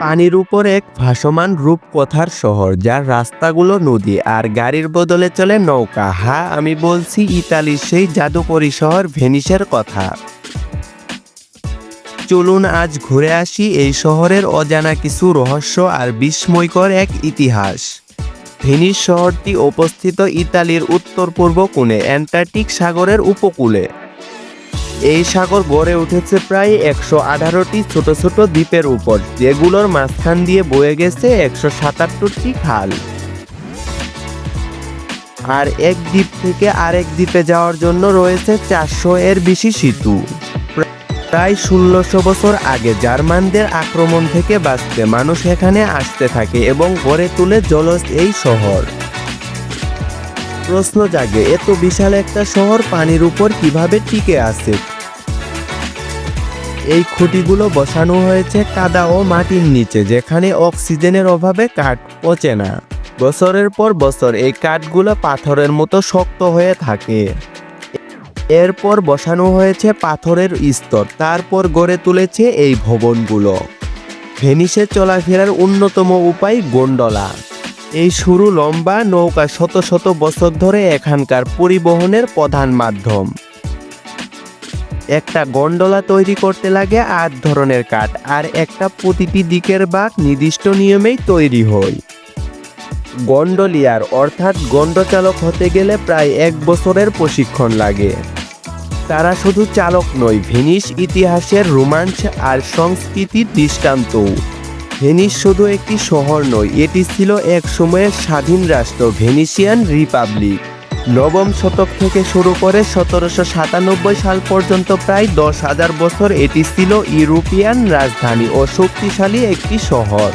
পানির উপর এক ভাসমান রূপকথার শহর, যার রাস্তাগুলো নদী আর গাড়ির বদলে চলে নৌকা। হা আমি বলছি ইতালির সেই জাদুকরী শহর ভেনিসের কথা। চলুন আজ ঘুরে আসি এই শহরের অজানা কিছু রহস্য আর বিস্ময়কর এক ইতিহাস। ভেনিস শহরটি অবস্থিত ইতালির উত্তর পূর্ব কোণে, অ্যান্টার্কটিক সাগরের উপকূলে। এই সাগর গড়ে উঠেছে প্রায় একশো আঠারোটি ছোট ছোট দ্বীপের উপর, যেগুলোর মাঝখান দিয়ে বয়ে গেছে একশো সাতাত্তরটি খাল। আর এক দ্বীপ থেকে আরেক দ্বীপে যাওয়ার জন্য রয়েছে চারশো এর বেশি সেতু। প্রায় ষোলোশো বছর আগে জার্মানদের আক্রমণ থেকে বাঁচতে মানুষ এখানে আসতে থাকে এবং গড়ে তুলে জলজ এই শহর। প্রশ্ন জাগে, এত বিশাল একটা শহর পানির উপর কীভাবে টিকে আছে? এই খুঁটিগুলো বসানো হয়েছে কাদা ও মাটির নিচে, যেখানে অক্সিজেনের অভাবে কাঠ পচে না। বছরের পর বছর এই কাঠগুলো পাথরের মতো শক্ত হয়ে থাকে। এরপর বসানো হয়েছে পাথরের স্তর, তারপর গড়ে তুলেছে এই ভবনগুলো। ভেনিসে চলাফেরার অন্যতম উপায় গোন্ডলা। এই সরু লম্বা নৌকা শত শত বছর ধরে এখানকার পরিবহনের প্রধান মাধ্যম। একটা গন্ডলা তৈরি করতে লাগে আট ধরনের কাঠ, আর একটা প্রতিটি দিকের বাঁক নির্দিষ্ট নিয়মেই তৈরি হয়। গন্ডলিয়ার অর্থাৎ গন্ডচালক হতে গেলে প্রায় এক বছরের প্রশিক্ষণ লাগে। তারা শুধু চালক নয়, ভেনিস ইতিহাসের রোমাঞ্চ আর সংস্কৃতির দৃষ্টান্ত ভেনিস শুধু একটি শহর নয়, এটি ছিল এক সময়ের স্বাধীন রাষ্ট্র, ভেনিসিয়ান রিপাবলিক। নবম শতক থেকে শুরু করে সতেরোশো সাতানব্বই সাল পর্যন্ত প্রায় দশ হাজার বছর এটি ছিল ইউরোপিয়ান রাজধানী ও শক্তিশালী একটি শহর।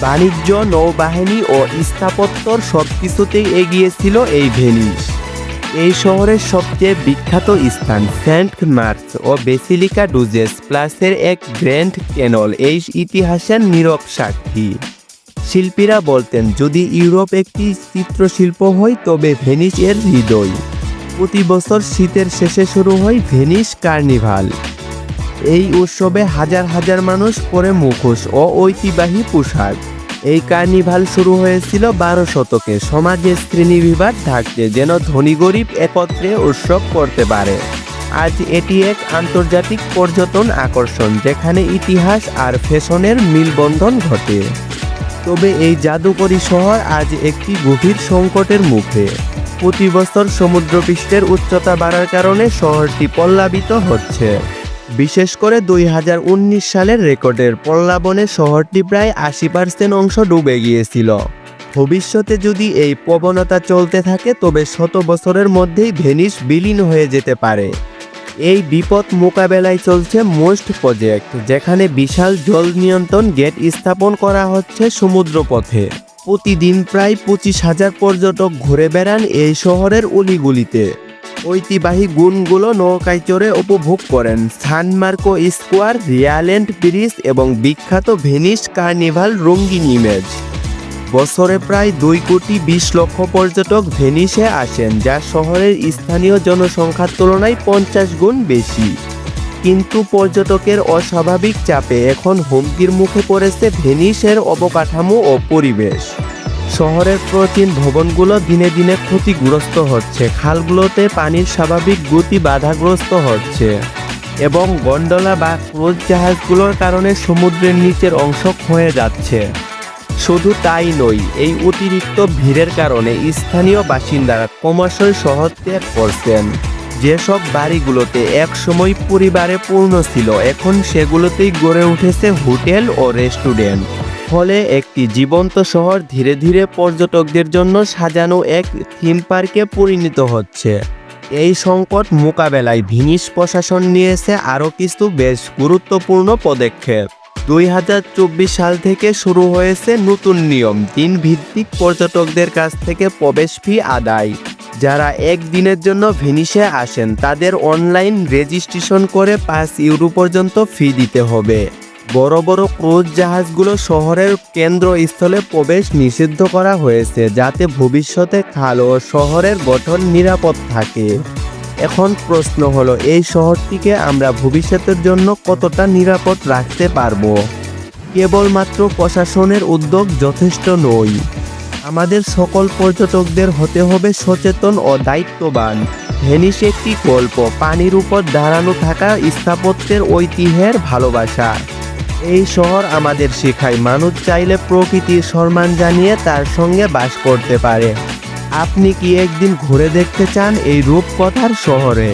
বাণিজ্য, নৌবাহিনী ও স্থাপত্যর সব কিছুতেই এগিয়ে ছিল এই ভেনিস। এই শহরের সবচেয়ে বিখ্যাত স্থান সেন্ট মার্কস ও বেসিলিকা ডুজেস প্লাসের এক গ্র্যান্ড ক্যানল এই ইতিহাসের নীরব সাক্ষী। শিল্পীরা বলতেন, যদি ইউরোপ একটি চিত্রশিল্প হয়, তবে ভেনিস এর হৃদয়। প্রতি বছর শীতের শেষে শুরু হয় ভেনিস কার্নিভাল। এই উৎসবে হাজার হাজার মানুষ পরে মুখোশ ও ঐতিহ্যবাহী পোশাক। এই কার্নিভাল শুরু হয়েছিল বারো শতকে। সমাজের শ্রেণীবিভাগ থাকতে যেন ধনী গরিব একত্রে উৎসব করতে পারে। আজ এটি এক আন্তর্জাতিক পর্যটন আকর্ষণ, যেখানে ইতিহাস আর ফ্যাশনের মিলবন্ধন ঘটে। তবে এই জাদুকরী শহর আজ একটি গভীর সংকটের মুখে। প্রতি বছর সমুদ্রপৃষ্ঠের উচ্চতা বাড়ার কারণে শহরটি পল্লাবিত হচ্ছে। বিশেষ করে দুই হাজার উনিশ সালের রেকর্ডের পল্লাবনে শহরটি প্রায় আশি পার্সেন্ট অংশ ডুবে গিয়েছিল। ভবিষ্যতে যদি এই প্রবণতা চলতে থাকে, তবে শত বছরের মধ্যেই ভেনিস বিলীন হয়ে যেতে পারে। এই বিপদ মোকাবেলায় চলছে মোস্ট প্রজেক্ট, যেখানে বিশাল জল নিয়ন্ত্রণ গেট স্থাপন করা হচ্ছে সমুদ্রপথে। প্রতিদিন প্রায় পঁচিশ হাজার পর্যটক ঘুরে বেড়ান এই শহরের অলিগুলিতে। ঐতিহ্যবাহী গুণগুলো নৌকায় চড়ে উপভোগ করেন San Marco square Rialto bridge এবং বিখ্যাত ভেনিস কার্নিভাল রঙ্গিন ইমেজ। বছরে প্রায় দুই কোটি বিশ লক্ষ পর্যটক ভেনিসে আসেন, যা শহরের স্থানীয় জনসংখ্যার তুলনায় পঞ্চাশ গুণ বেশি। কিন্তু পর্যটকের অস্বাভাবিক চাপে এখন হুমকির মুখে পড়েছে ভেনিসের অবকাঠামো ও পরিবেশ। শহরের প্রাচীন ভবনগুলো দিনে দিনে ক্ষতিগ্রস্ত হচ্ছে, খালগুলোতে পানির স্বাভাবিক গতি বাধাগ্রস্ত হচ্ছে এবং গন্ডোলা বা ক্রুজ জাহাজগুলোর কারণে সমুদ্রের নিচের অংশ ক্ষয়ে যাচ্ছে। শুধু তাই নয়, এই অতিরিক্ত ভিড়ের কারণে স্থানীয় বাসিন্দারা ক্রমশই শহর ত্যাগ করছেন। যেসব বাড়িগুলোতে একসময় পরিবারে পূর্ণ ছিল, এখন সেগুলোতেই গড়ে উঠেছে হোটেল ও রেস্টুরেন্ট। ফলে একটি জীবন্ত শহর ধীরে ধীরে পর্যটকদের জন্য সাজানো এক থিম পার্কে পরিণত হচ্ছে। এই সংকট মোকাবেলায় ভিনিস প্রশাসন নিয়েছে আরও কিছু বেশ গুরুত্বপূর্ণ পদক্ষেপ। দুই হাজার চব্বিশ সাল থেকে শুরু হয়েছে নতুন নিয়ম দিন ভিত্তিক পর্যটকদের কাছ থেকে প্রবেশ ফি আদায়। যারা একদিনের জন্য ভেনিসে আসেন, তাদের অনলাইন রেজিস্ট্রেশন করে পাঁচ ইউরো পর্যন্ত ফি দিতে হবে। বড় বড় ক্রুজ জাহাজগুলো শহরের কেন্দ্রস্থলে প্রবেশ নিষিদ্ধ করা হয়েছে, যাতে ভবিষ্যতে খাল ও শহরের গঠন নিরাপদ থাকে। এখন প্রশ্ন হলো, এই শহরটিকে আমরা ভবিষ্যতের জন্য কতটা নিরাপদ রাখতে পারব? কেবলমাত্র প্রশাসনের উদ্যোগ যথেষ্ট নয় আমাদের সকল পর্যটকদের হতে হবে সচেতন ও দায়িত্ববান। ভেনিস একটি গল্প, পানির উপর দাঁড়ানো থাকা স্থাপত্যের ঐতিহ্যের ভালোবাসা। এই শহর আমাদের শেখায়, মানুষ চাইলে প্রকৃতির সম্মান জানিয়ে তার সঙ্গে বাস করতে পারে। আপনি কি একদিন ঘুরে দেখতে চান এই রূপকথার শহরে?